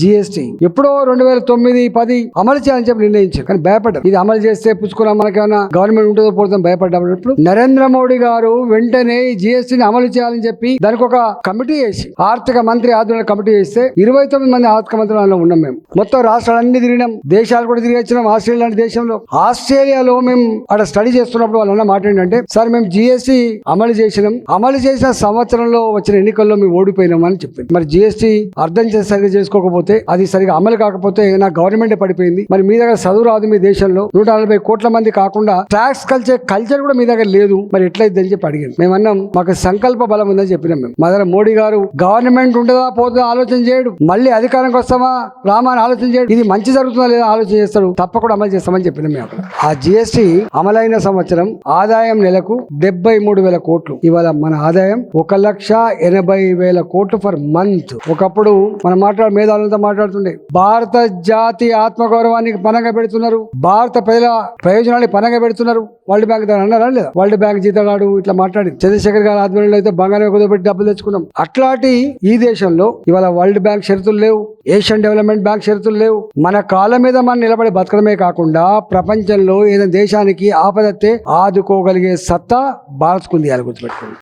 GST ఎప్పుడో రెండు వేల తొమ్మిది పది అమలు చేయాలని చెప్పి నిర్ణయించారు. కానీ భయపడ్డారు. ఇది అమలు చేస్తే పుచ్చుకున్న మనకేమైనా గవర్నమెంట్ ఉంటుందో పోతుందో భయపడ్డప్పుడు నరేంద్ర మోడీ గారు వెంటనే ఈ అమలు చేయాలని చెప్పి దానికి ఒక కమిటీ వేసి ఆర్థిక మంత్రి ఆధ్వర్యంలో కమిటీ వేస్తే ఇరవై తొమ్మిది మంది ఆర్థిక మంత్రులు ఉన్నాం మేము. మొత్తం రాష్ట్రాలన్నీ తిరిగినాం. దేశాలు కూడా తిరిగి వచ్చినాం. ఆస్ట్రేలియా లాంటి దేశంలో. ఆస్ట్రేలియాలో మేము అక్కడ స్టడీ చేస్తున్నప్పుడు వాళ్ళు అన్న మాట ఏంటంటే సార్ మేము జిఎస్టీ అమలు చేసినాం. అమలు చేసిన సంవత్సరంలో వచ్చిన ఎన్నికల్లో మేము ఓడిపోయినాం అని చెప్పింది మరి జిఎస్టీ అర్థం చేసి సరిగ్గా చేసుకోకపోతే అది సరిగా అమలు కాకపోతే నా గవర్నమెంట్ పడిపోయింది. మరి మీ దగ్గర చదువు రాదు మీ దేశంలో. నూట నలభై కోట్ల మంది కాకుండా ట్యాక్స్ కల్చర్ కల్చర్ కూడా మీ దగ్గర లేదు. మరి ఎట్లయిద్ది అని చెప్పి అడిగాను మేము అన్నాం మాకు సంకల్ప బలం ఉందని చెప్పినాం మేము. మా దగ్గర మోడీ గారు గవర్నమెంట్ ఉంటుందా పోతుందా ఆలోచన చేయడు. మళ్ళీ అధికారంకి వస్తామా రామా అని ఆలోచన చేయడు. ఇది మంచి జరుగుతుందా లేదా ఆలోచన చేస్తాడు. తప్పకుండా అమలు చేస్తామని చెప్పినాం మేము అక్కడ. ఆ జిఎస్టీ అమలైన సంవత్సరం ఆదాయం నెలకు డెబ్బై మూడు వేల కోట్లు. ఇవాళ మన ఆదాయం ఒక లక్ష ఎనభై వేల కోట్లు ఫర్ మంత్. ఒకప్పుడు మనం మాట్లాడే మేధావులతో మాట్లాడుతుండే. భారత జాతి ఆత్మగౌరవానికి పనంగా పెడుతున్నారు. భారత ప్రజల ప్రయోజనాన్ని పనంగా పెడుతున్నారు. వరల్డ్ బ్యాంక్ అన్నారా లేదా? వరల్డ్ బ్యాంక్ జీతగాడు ఇట్లా మాట్లాడి చంద్రశేఖర్ గారి ఆధ్వర్యంలో అయితే బంగారం కుదరబెట్టి డబ్బులు తెచ్చుకున్నాం. అట్లాంటి ఈ దేశంలో ఇవాళ వరల్డ్ బ్యాంక్ షరతులు లేవు. ఏషియన్ డెవలప్మెంట్ బ్యాంక్ షరతులు లేవు. మన కాళ్ళ మీద మనం నిలబడి బతకడమే కాకుండా ప్రపంచంలో ఏదైనా దేశానికి ఆపదత్తే ఆదుకోగలిగే సత్తా భారత్కుంది అని గుర్తుపెట్టుకోండి.